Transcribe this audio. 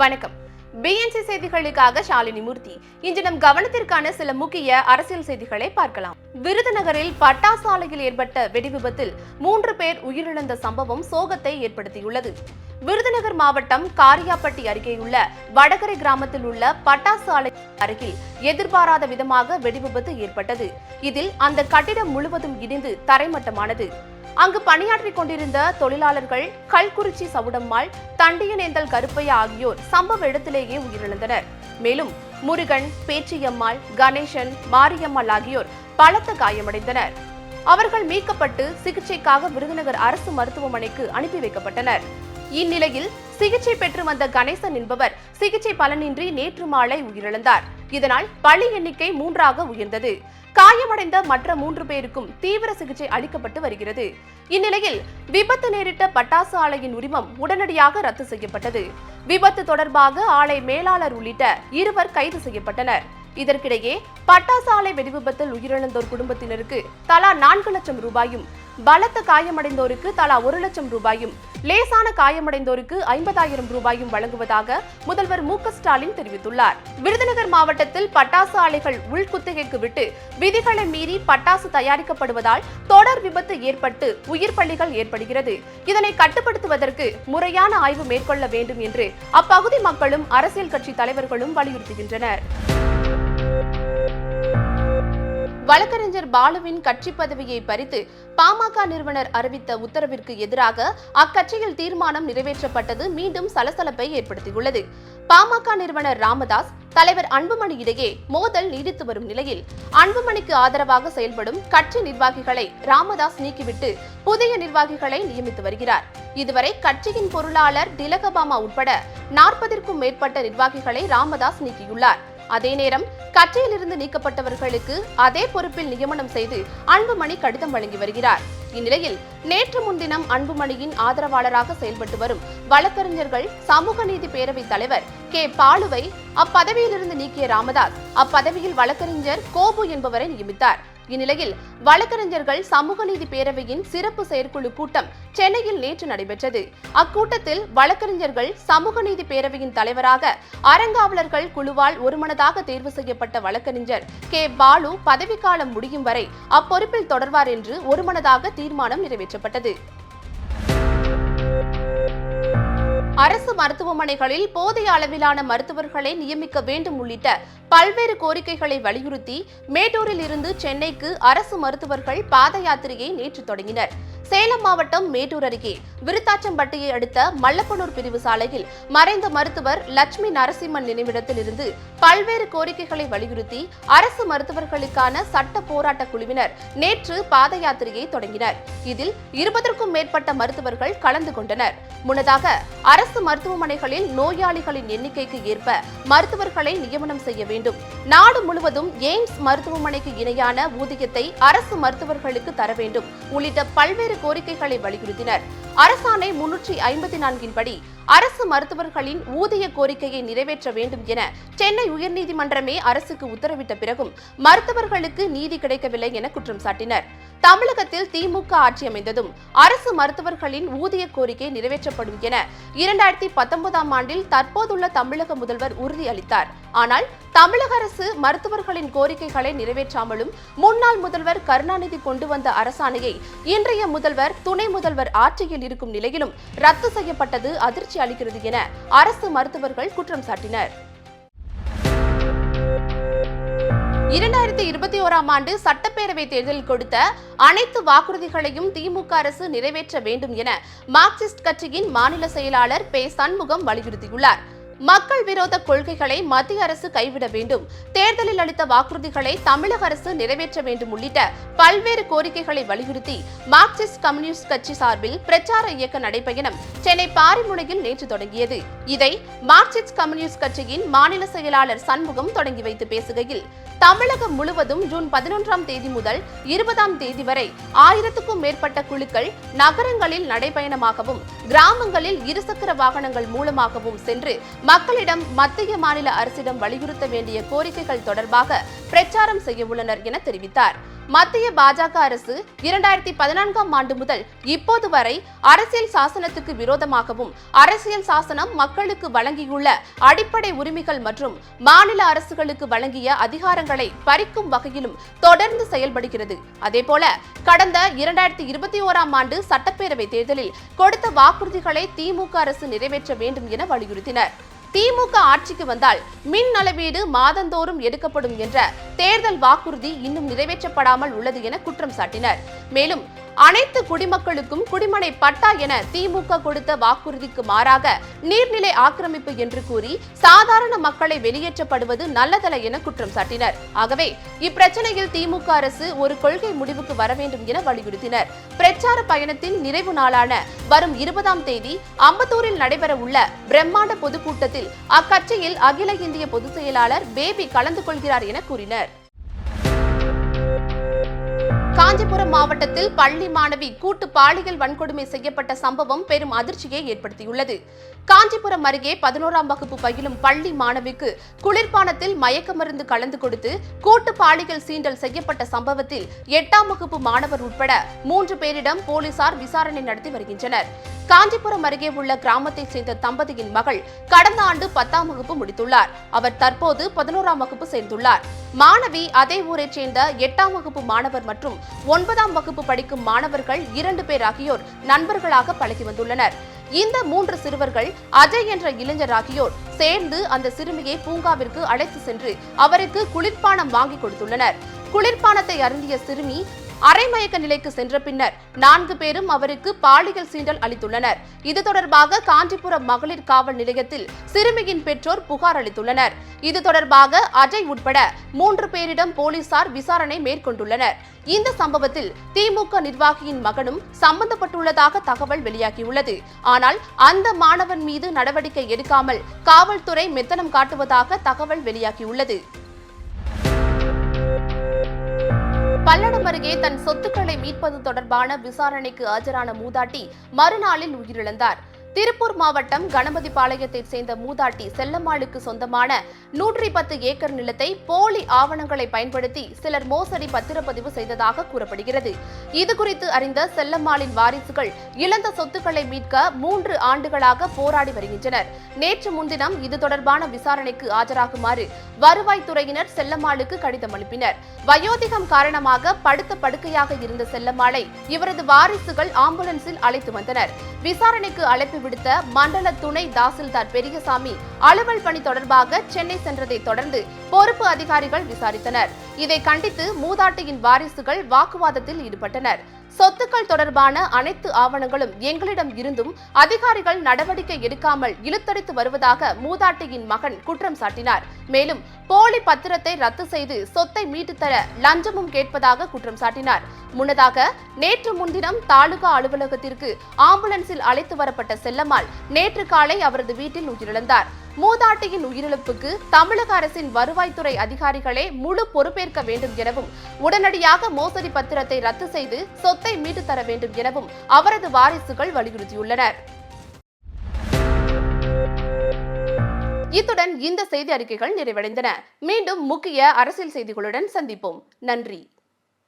வணக்கம். பிஎன்சி செய்திகளுக்காக ஷாலினி மூர்த்தி. இன்று நம் கவனத்திற்கான சில முக்கிய அரசியல் செய்திகளை பார்க்கலாம். விருதுநகரில் பட்டாசு ஆலையில் ஏற்பட்ட வெடிவிபத்தில் மூன்று பேர் உயிரிழந்த சம்பவம் சோகத்தை ஏற்படுத்தியுள்ளது. விருதுநகர் மாவட்டம் காரியாப்பட்டி அருகேயுள்ள வடகரை கிராமத்தில் உள்ள பட்டாசு ஆலை அருகில் எதிர்பாராத விதமாக வெடிவிபத்து ஏற்பட்டது. இதில் அந்த கட்டிடம் முழுவதும் இடிந்து தரைமட்டமானது. அங்கு பணியாற்றிக் கொண்டிருந்த தொழிலாளர்கள் கல்குறிச்சி சவுடம்மாள் தண்டியனேந்தல் கருப்பையா ஆகியோர் சம்பவ இடத்திலேயே உயிரிழந்தனர். மேலும் முருகன் பேச்சியம்மாள் கணேசன் மாரியம்மாள் ஆகியோர் பலத்த காயமடைந்தனர். அவர்கள் மீட்கப்பட்டு சிகிச்சைக்காக விருதுநகர் அரசு மருத்துவமனைக்கு அனுப்பி வைக்கப்பட்டனர். இந்நிலையில் சிகிச்சை பெற்று வந்த கணேசன் என்பவர் சிகிச்சை பலனின்றி நேற்று மாலை உயிரிழந்தார். இதனால் பலி எண்ணிக்கை மூன்றாக உயர்ந்தது. காயமடைந்த மற்ற மூன்று பேருக்கும் தீவிர சிகிச்சை அளிக்கப்பட்டு வருகிறது. இந்நிலையில் விபத்து நேரிட்ட பட்டாசு ஆலையின் உரிமம் உடனடியாக ரத்து செய்யப்பட்டது. விபத்து தொடர்பாக ஆலை மேலாளர் உள்ளிட்ட இருவர் கைது செய்யப்பட்டனர். இதற்கிடையே பட்டாசு ஆலை வெடிவிபத்தில் உயிரிழந்தோர் குடும்பத்தினருக்கு தலா நான்கு லட்சம் ரூபாயும் பலத்த காயமடைந்தோருக்கு தலா ஒரு லட்சம் ரூபாயும் லேசான காயமடைந்தோருக்கு ஐம்பதாயிரம் ரூபாயும் வழங்குவதாக முதல்வர் மு ஸ்டாலின் தெரிவித்துள்ளார். விருதுநகர் மாவட்டத்தில் பட்டாசு ஆலைகள் உள்குத்தகைக்கு விட்டு விதிகளை மீறி பட்டாசு தயாரிக்கப்படுவதால் தொடர் விபத்து ஏற்பட்டு உயிர் பள்ளிகள் ஏற்படுகிறது. இதனை கட்டுப்படுத்துவதற்கு முறையான ஆய்வு மேற்கொள்ள வேண்டும் என்று அப்பகுதி மக்களும் அரசியல் கட்சி தலைவர்களும் வலியுறுத்துகின்றனர். வழக்கறிஞர் பாலுவின் கட்சி பதவியை பறித்து பாமக நிறுவனர் அறிவித்த உத்தரவிற்கு எதிராக அக்கட்சியில் தீர்மானம் நிறைவேற்றப்பட்டது. மீண்டும் சலசலப்பை ஏற்படுத்தியுள்ளது. பாமக நிறுவனர் ராமதாஸ் தலைவர் அன்புமணி இடையே மோதல் நீடித்து வரும் நிலையில் அன்புமணிக்கு ஆதரவாக செயல்படும் கட்சி நிர்வாகிகளை ராமதாஸ் நீக்கிவிட்டு புதிய நிர்வாகிகளை நியமித்து வருகிறார். இதுவரை கட்சியின் பொருளாளர் திலகபாமா உட்பட நாற்பதிற்கும் மேற்பட்ட நிர்வாகிகளை ராமதாஸ் நீக்கியுள்ளார். அதே நேரம் கட்சியிலிருந்து நீக்கப்பட்டவர்களுக்கு அதே பொறுப்பில் நியமனம் செய்து அன்புமணி கடிதம் வழங்கி வருகிறார். இந்நிலையில் நேற்று முன்தினம் அன்புமணியின் ஆதரவாளராக செயல்பட்டு வரும் வழக்கறிஞர்கள் சமூக நீதி பேரவைத் தலைவர் கே. பாலுவை அப்பதவியிலிருந்து நீக்கிய ராமதாஸ் அப்பதவியில் வழக்கறிஞர் கோபு என்பவரை நியமித்தார். இந்நிலையில் வழக்கறிஞர்கள் சமூக நீதி பேரவையின் சிறப்பு செயற்குழு கூட்டம் சென்னையில் நேற்று நடைபெற்றது. அக்கூட்டத்தில் வழக்கறிஞர்கள் சமூக நீதி பேரவையின் தலைவராக அறங்காவலர்கள் குழுவால் ஒருமனதாக தேர்வு செய்யப்பட்ட வழக்கறிஞர் கே. பாலு பதவிக்காலம் முடியும் வரை அப்பொறுப்பில் தொடர்வார் என்று ஒருமனதாக தீர்மானம் நிறைவேற்றப்பட்டது. அரசு மருத்துவமனைகளில் போதிய அளவிலான மருத்துவர்களை நியமிக்க வேண்டும் உள்ளிட்ட பல்வேறு கோரிக்கைகளை வலியுறுத்தி மேட்டூரில் இருந்து சென்னைக்கு அரசு மருத்துவர்கள் பாத யாத்திரையை நேற்று தொடங்கினர். சேலம் மாவட்டம் மேட்டூர் அருகே விருத்தாச்சம்பட்டியை அடுத்த மல்லப்பனூர் பிரிவு சாலையில் மறைந்த மருத்துவர் லட்சுமி நரசிம்மன் நினைவிடத்தில் இருந்து பல்வேறு கோரிக்கைகளை வலியுறுத்தி அரசு மருத்துவர்களுக்கான சட்ட போராட்ட குழுவினர் நேற்று பாத யாத்திரையை தொடங்கினர். இதில் இருபதற்கும் மேற்பட்ட மருத்துவர்கள் கலந்து கொண்டனர். முன்னதாக அரசு மருத்துவமனைகளில் நோயாளிகளின் எண்ணிக்கைக்கு ஏற்ப மருத்துவர்களை நியமனம் செய்ய வேண்டும். நாடு முழுவதும் எய்ம்ஸ் மருத்துவமனைக்கு இணையான ஊதியத்தை அரசு மருத்துவர்களுக்கு தர வேண்டும். உள்ளிட்ட பல்வேறு கோரிக்கைகளை வலியுறுத்தினர். அரசாணை முன்னூற்றி ஐம்பத்தி நான்கின் படி அரசு மருத்துவர்களின் ஊதிய கோரிக்கையை நிறைவேற்ற வேண்டும் என சென்னை உயர்நீதிமன்றமே அரசுக்கு உத்தரவிட்ட பிறகும் மருத்துவர்களுக்கு நீதி கிடைக்கவில்லை என குற்றம் சாட்டினர். தமிழகத்தில் திமுக ஆட்சி அமைந்ததும் அரசு மருத்துவர்களின் ஊதிய கோரிக்கை நிறைவேற்றப்படும் என இரண்டாயிரத்தி பத்தொன்பதாம் ஆண்டில் தற்போதுள்ள தமிழக முதல்வர் உறுதியளித்தார். ஆனால் தமிழக அரசு மருத்துவர்களின் கோரிக்கைகளை நிறைவேற்றாமலும் முன்னாள் முதல்வர் கருணாநிதி கொண்டு வந்த அரசாணையை இன்றைய முதல்வர் துணை முதல்வர் ஆட்சியில் இருக்கும் நிலையிலும் ரத்து செய்யப்பட்டது அதிர்ச்சி அளிக்கிறது என அரசு மருத்துவர்கள் குற்றம் சாட்டினர். இரண்டாயிரத்தி இருபத்தி ஓராம் ஆண்டு சட்டப்பேரவை தேர்தலில் கொடுத்த அனைத்து வாக்குறுதிகளையும் திமுக அரசு நிறைவேற்ற வேண்டும் என மார்க்சிஸ்ட் கட்சியின் மாநில செயலாளர் பே சண்முகம் வலியுறுத்தியுள்ளார். மக்கள் விரோத கொள்கைகளை மத்திய அரசு கைவிட வேண்டும். தேர்தலில் அளித்த வாக்குறுதிகளை தமிழக அரசு நிறைவேற்ற வேண்டும் உள்ளிட்ட பல்வேறு கோரிக்கைகளை வலியுறுத்தி மார்க்சிஸ்ட் கம்யூனிஸ்ட் கட்சி சார்பில் பிரச்சார இயக்க நடைபயணம் சென்னை பாரிமுனையில் நேற்று தொடங்கியது. இதை மார்க்சிஸ்ட் கம்யூனிஸ்ட் கட்சியின் மாநில செயலாளர் சண்முகம் தொடங்கி வைத்து பேசுகையில் தமிழகம் முழுவதும் ஜூன் பதினொன்றாம் தேதி முதல் இருபதாம் தேதி வரை ஆயிரத்துக்கும் மேற்பட்ட குழுக்கள் நகரங்களில் நடைபயணமாகவும் கிராமங்களில் இருசக்கர வாகனங்கள் மூலமாகவும் சென்று மக்களிடம் மத்திய மாநில அரசிடம் வலியுறுத்த வேண்டிய கோரிக்கைகள் தொடர்பாக பிரச்சாரம் செய்ய உள்ளனர் என தெரிவித்தார். மத்திய பாஜக அரசு இரண்டாயிரத்தி பதினான்காம் ஆண்டு முதல் இப்போது வரை அரசியல் சாசனத்துக்கு விரோதமாகவும் அரசியல் சாசனம் மக்களுக்கு வழங்கியுள்ள அடிப்படை உரிமைகள் மற்றும் மாநில அரசுகளுக்கு வழங்கிய அதிகாரங்களை பறிக்கும் வகையிலும் தொடர்ந்து செயல்படுகிறது. அதேபோல கடந்த இரண்டாயிரத்தி இருபத்தி ஓராம் ஆண்டு சட்டப்பேரவை தேர்தலில் கொடுத்த வாக்குறுதிகளை திமுக அரசு நிறைவேற்ற வேண்டும் என வலியுறுத்தினர். திமுக ஆட்சிக்கு வந்தால் மின் அளவீடு மாதந்தோறும் எடுக்கப்படும் என்ற தேர்தல் வாக்குறுதி இன்னும் நிறைவேற்றப்படாமல் உள்ளது என குற்றம் சாட்டினர். மேலும் அனைத்து குடிமக்களுக்கும் குடிமனை பட்டா என திமுக கொடுத்த வாக்குறுதிக்கு மாறாக நீர்நிலை ஆக்கிரமிப்பு என்று கூறி சாதாரண மக்களை வெளியேற்றப்படுவது நல்லதல்ல என குற்றம் சாட்டினர். ஆகவே இப்பிரச்சனையில் திமுக அரசு ஒரு கொள்கை முடிவுக்கு வர வேண்டும் என வலியுறுத்தினர். பிரச்சார பயணத்தின் நிறைவு நாளான வரும் இருபதாம் தேதி அம்பத்தூரில் நடைபெற உள்ள பிரம்மாண்ட பொதுக்கூட்டத்தில் அக்கட்சியில் அகில இந்திய பொதுச் செயலாளர் பேபி கலந்து கொள்கிறார் என கூறினர். காஞ்சிபுரம் மாவட்டத்தில் பள்ளி மாணவி கூட்டு பாலியல் வன்கொடுமை செய்யப்பட்ட சம்பவம் பெரும் அதிர்ச்சியை ஏற்படுத்தியுள்ளது. காஞ்சிபுரம் அருகே பதினோராம் வகுப்பு பயிலும் பள்ளி மாணவிக்கு குளிர்பானத்தில் மயக்க மருந்து கலந்து கொடுத்து கூட்டு பாலியல் சீண்டல் செய்யப்பட்ட சம்பவத்தில் எட்டாம் வகுப்பு மாணவர் உட்பட மூன்று பேரிடம் போலீசார் விசாரணை நடத்தி வருகின்றனர். காஞ்சிபுரம் அருகே உள்ள கிராமத்தைச் சேர்ந்த தம்பதியின் மகள் கடந்த ஆண்டு பத்தாம் வகுப்பு முடித்துள்ளார். அவர் தற்போது பதினோராம் வகுப்பு சேர்ந்துள்ளார். மாணவி அதே ஊரைச் சேர்ந்த எட்டாம் வகுப்பு மாணவர் மற்றும் ஒன்பதாம் வகுப்பு படிக்கும் மாணவர்கள் இரண்டு பேர் ஆகியோர் நண்பர்களாக பழகி வந்துள்ளனர். இந்த மூன்று சிறுவர்கள் அஜய் என்ற இளைஞர் ஆகியோர் சேர்ந்து அந்த சிறுமியை பூங்காவிற்கு அழைத்து சென்று அவருக்கு குளிர்பானம் வாங்கி கொடுத்துள்ளனர். குளிர்பானத்தை அருந்திய சிறுமி அரைமயக்க நிலைக்கு சென்ற பின்னர் நான்கு பேரும் அவருக்கு பாலியல் சீண்டல் அளித்துள்ளனர். இது தொடர்பாக காஞ்சிபுரம் மகளிர் காவல் நிலையத்தில் சிறுமியின் பெற்றோர் புகார் அளித்துள்ளனர். இது தொடர்பாக அஜய் உட்பட மூன்று பேரிடம் போலீசார் விசாரணை மேற்கொண்டுள்ளனர். இந்த சம்பவத்தில் திமுக நிர்வாகியின் மகனும் சம்பந்தப்பட்டுள்ளதாக தகவல் வெளியாகியுள்ளது. ஆனால் அந்த மாணவன் மீது நடவடிக்கை எடுக்காமல் காவல்துறை மெத்தனம் காட்டுவதாக தகவல் வெளியாகியுள்ளது. பல்லடம் அருகே தன் சொத்துக்களை மீட்பது தொடர்பான விசாரணைக்கு ஆஜரான மூதாட்டி மறுநாளில் உயிரிழந்தார். திருப்பூர் மாவட்டம் கணபதிபாளையத்தைச் சேர்ந்த மூதாட்டி செல்லம்மாளுக்கு சொந்தமான நூற்றி பத்து ஏக்கர் நிலத்தை போலி ஆவணங்களை பயன்படுத்தி சிலர் மோசடி பத்திரப்பதிவு செய்ததாக கூறப்படுகிறது. இதுகுறித்து அறிந்த செல்லம்மாளின் வாரிசுகள் இழந்த சொத்துக்களை மீட்க மூன்று ஆண்டுகளாக போராடி வருகின்றனர். நேற்று முன்தினம் இது தொடர்பான விசாரணைக்கு ஆஜராகுமாறு வருவாய்த்துறையினர் செல்லம்மாளுக்கு கடிதம் அனுப்பினர். வயோதிகம் காரணமாக படுத்த படுக்கையாக இருந்த செல்லம்மாளை இவரது வாரிசுகள் ஆம்புலன்ஸில் அழைத்து வந்தனர். விசாரணைக்கு அழைப்பு விடுத்த மண்டல துணை தாசில்தார் பெரியசாமி அலுவல் பணி தொடர்பாக சென்னை சென்றதை தொடர்ந்து பொறுப்பு அதிகாரிகள் விசாரித்தனர். இதை கண்டித்து மூதாட்டியின் வாரிசுகள் வாக்குவாதத்தில் ஈடுபட்டனர். சொத்துக்கள் தொடர்பான அனைத்து ஆவணங்களும் எங்களிடம் இருந்தும் அதிகாரிகள் நடவடிக்கை எடுக்காமல் இழுத்தடித்து வருவதாக மூதாட்டியின் மகன் குற்றம் சாட்டினார். மேலும் போலி பத்திரத்தை ரத்து செய்து சொத்தை மீட்டுத்தர லஞ்சமும் கேட்பதாக குற்றம் சாட்டினார். முன்னதாக நேற்று முன்தினம் தாலுகா அலுவலகத்திற்கு ஆம்புலன்ஸில் அழைத்து வரப்பட்ட செல்லம்மாள் நேற்று காலை அவரது வீட்டில் உயிரிழந்தார். மூதாட்டியின் உயிரிழப்புக்கு தமிழக அரசின் வருவாய்த்துறை அதிகாரிகளே முழு பொறுப்பேற்க வேண்டும் எனவும் உடனடியாக மோசடி பத்திரத்தை ரத்து செய்து சொத்தை மீட்டு தர வேண்டும் எனவும் அவரது வாரிசுகள் வலியுறுத்தியுள்ளனர். இத்துடன் இந்த செய்தி அறிக்கைகள் நிறைவடைந்தன. மீண்டும் முக்கிய அரசியல் செய்திகளுடன் சந்திப்போம். நன்றி.